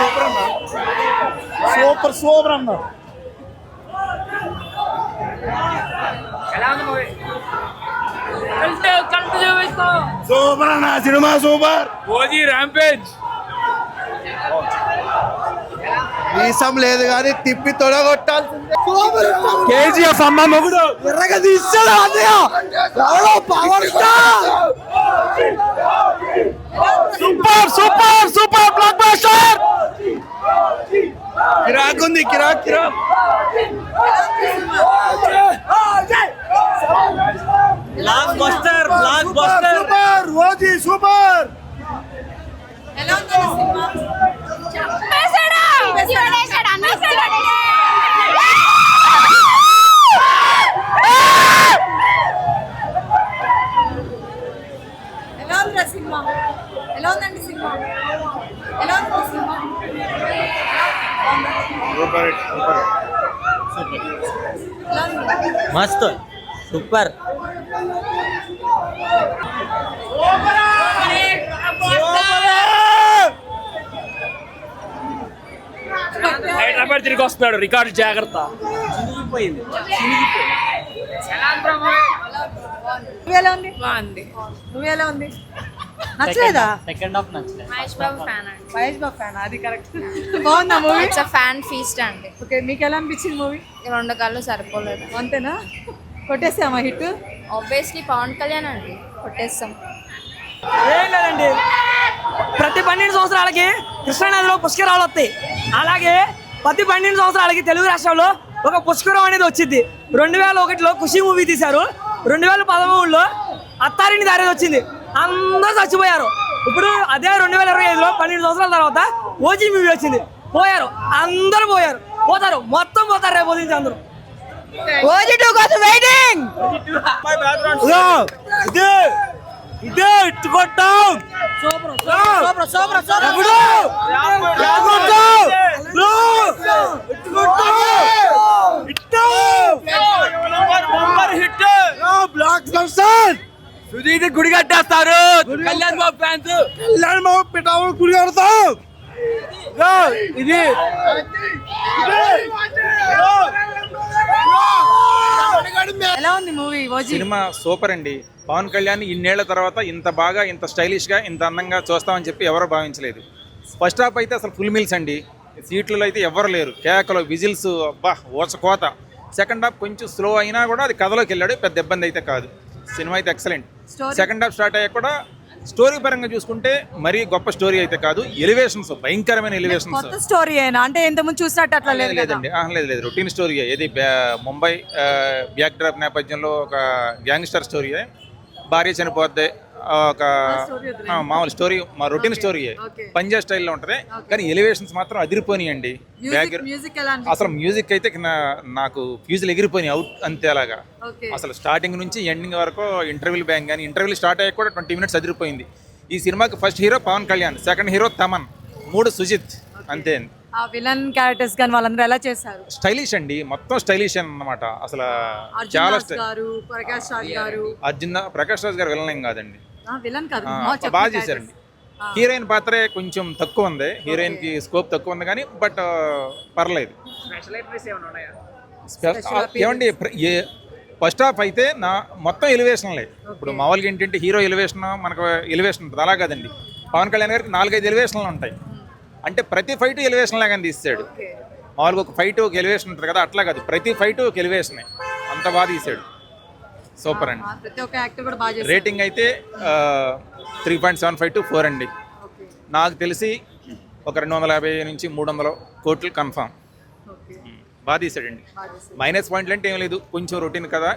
Super అన్న super super అన్న super అన్న cinema super. OG rampage. Eesam లేదు కానీ తిప్పి తొడగొట్టాల్సిందే. కిరాక్ ఉంది కిరాక్ కిరాక్ blockbuster blockbuster super రోజీ సూపర్ ఎలా ఉందండి సినిమా చెప్పేశాడా చూడేశాడు అన్ని చూడండి ఎలా ఉందిరా సినిమా ఎలా ఉందండి సినిమా ఎలా ఉంది సినిమా మస్త్. సూపర్. మస్తు సూపర్ హైదరాబాద్ తిరిగి వస్తున్నాడు రికార్డు జాగ్రత్త ఎలా ఉంది నువ్వెలా ఉంది? నచ్చలేదా? సెకండ్ హాఫ్ నచ్చలేదు. మహేష్ బాబు ఫ్యాన్ అండి. మహేష్ బాబు ఫ్యాన్ అది కరెక్ట్ బాగుందా మూవీ ఇట్స్ ఫ్యాన్ ఫీస్ట్ అండి. ఓకే మీకు ఎలా అనిపించింది మూవీ రెండు కళ్ళు సరిపోలేదు. అంతేనా? కొట్టేసామా హిట్? ఆబ్వియస్లీ పవన్ కళ్యాణ్ అండి. కొట్టేస్తాం. ఏం లేదండి. ప్రతి పన్నెండు సంవత్సరాలకి కృష్ణానదిలో పుష్కరాలు వస్తాయి. అలాగే ప్రతి పన్నెండు సంవత్సరాలకి తెలుగు రాష్ట్రాల్లో ఒక పుష్కరం అనేది వచ్చింది. రెండు వేల ఒకటిలో ఖుషి మూవీ తీశారు. రెండు వేల పదమూడులో అత్తారిని దారి వచ్చింది. అందరూ చచ్చిపోయారు ఇప్పుడు అదే రెండు వేల ఇరవై ఐదులో పన్నెండు సంవత్సరాల తర్వాత ఓజీ మూవీ వచ్చింది పోయారు అందరూ పోయారు పోతారు మొత్తం పోతారు రేపు ఉదయం అందరూ ఓజీ టూ కోసం వెయిటింగ్ ఇదే super super super super blockbuster Sudheer గుడి కట్టేస్తారు. కళ్యాణ్ బాబు ఫ్యాన్స్ కళ్యాణ్ బాబు గుడి కడతాం ఇది. ఎలా ఉంది మూవీ సినిమా సూపర్ అండి. పవన్ కళ్యాణ్ ఇన్నేళ్ళ తర్వాత ఇంత బాగా ఇంత స్టైలిష్గా ఇంత అందంగా చూస్తామని చెప్పి ఎవరు భావించలేదు. ఫస్ట్ హాఫ్ అయితే అసలు ఫుల్ మీల్స్ అండి. సీట్లలో అయితే ఎవరు లేరు. కేకలు విజిల్స్ అబ్బా ఓచకోత సెకండ్ హాఫ్ కొంచెం స్లో అయినా కూడా అది కథలోకి వెళ్ళాడు పెద్ద ఇబ్బంది అయితే కాదు. సినిమా అయితే ఎక్సలెంట్? సెకండ్ హాఫ్ స్టార్ట్ అయ్యాక కూడా స్టోరీ పరంగా చూసుకుంటే మరీ గొప్ప స్టోరీ అయితే కాదు ఎలివేషన్స్ భయంకరమైన ఎలివేషన్స్ కొత్త స్టోరీ అయినా అంటే ఇంతకుముందు చూసినట్టు అట్లా లేదు కదా? లేదండి. లేదు లేదు. రొటీన్ స్టోరీ ఏది బ్యా- ముంబై బ్యాక్ డ్రాప్ నేపథ్యంలో ఒక గ్యాంగ్స్టర్ స్టోరీ భార్య చనిపోద్ది ఒక మామూలు స్టోరీ మా రొటీన్ స్టోరీ. పంజాబ్ స్టైల్లో ఉంటది కానీ ఎలివేషన్స్ మాత్రం అదిరిపోయినాయండి అసలు మ్యూజిక్ అయితే నాకు ఫ్యూజులు ఎగిరిపోయినాయి అవుట్ అంతే అలాగా. ఓకే అసలు స్టార్టింగ్ నుంచి ఎండింగ్ వరకు ఇంటర్వ్యూలు బ్యాంక్ కానీ ఇంటర్వ్యూలు స్టార్ట్ అయ్యాక కూడా ట్వంటీ మినిట్స్ అదిరిపోయింది. ఈ సినిమాకి first hero Pavan Kalyan second hero Thaman మూడు సుజిత్ అంతే ఆ విలన్ క్యారెక్టర్స్ కానీ వాళ్ళందరూ ఎలా చేశారు? స్టైలిష్ అండి. మొత్తం స్టైలిష్ అన్నమాట. అసలు చాలా రాజ్ గారు ప్రకాష్ రాజ్ గారు. అర్జున్ ప్రకాష్ రాజ్ గారు విలన్ ఏం కాదండి. ఆ, విలన్ కాదు. ఆ, మా చెప్పిన బాగా characters. చేశారండి. హీరోయిన్ పాత్రే కొంచెం తక్కువ ఉంది. హీరోయిన్కి స్కోప్ తక్కువ ఉంది కానీ బట్ పర్లేదు. స్పె- ఆ, ఏమండి ప్ర- ఏ ఫస్ట్ హాఫ్ అయితే నా మొత్తం ఎలివేషన్లే ఇప్పుడు మామూలుగా ఏంటంటే హీరో ఎలివేషన్ మనకు ఎలివేషన్ ఉంటుంది. అలా కాదండి. పవన్ కళ్యాణ్ గారికి నాలుగైదు ఎలివేషన్లు ఉంటాయి. అంటే ప్రతి ఫైట్ ఎలివేషన్ లాగానే తీస్తాడు. మామూలుగా ఒక ఫైట్ ఒక ఎలివేషన్ ఉంటుంది కదా అట్లా కాదు. ప్రతి ఫైట్ ఒక ఎలివేషనే అంత బాగా తీసాడు. సూపర్ అండి. రేటింగ్ అయితే three point seven five to four అండి. నాకు తెలిసి ఒక రెండు వందల యాభై నుంచి మూడు వందల కోట్లు కన్ఫామ్ బాగా తీసాడండి. మైనస్ పాయింట్లు అంటే ఏం లేదు. కొంచెం రొటీన్ కదా.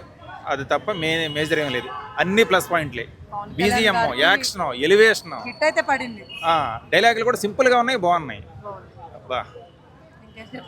అది తప్ప మే మేజర్ ఏం లేదు. అన్ని ప్లస్ పాయింట్లే బీజిఎం యాక్షన్ ఎలివేషన్ డైలాగులు కూడా సింపుల్గా ఉన్నాయి బాగున్నాయి. ఇంకేం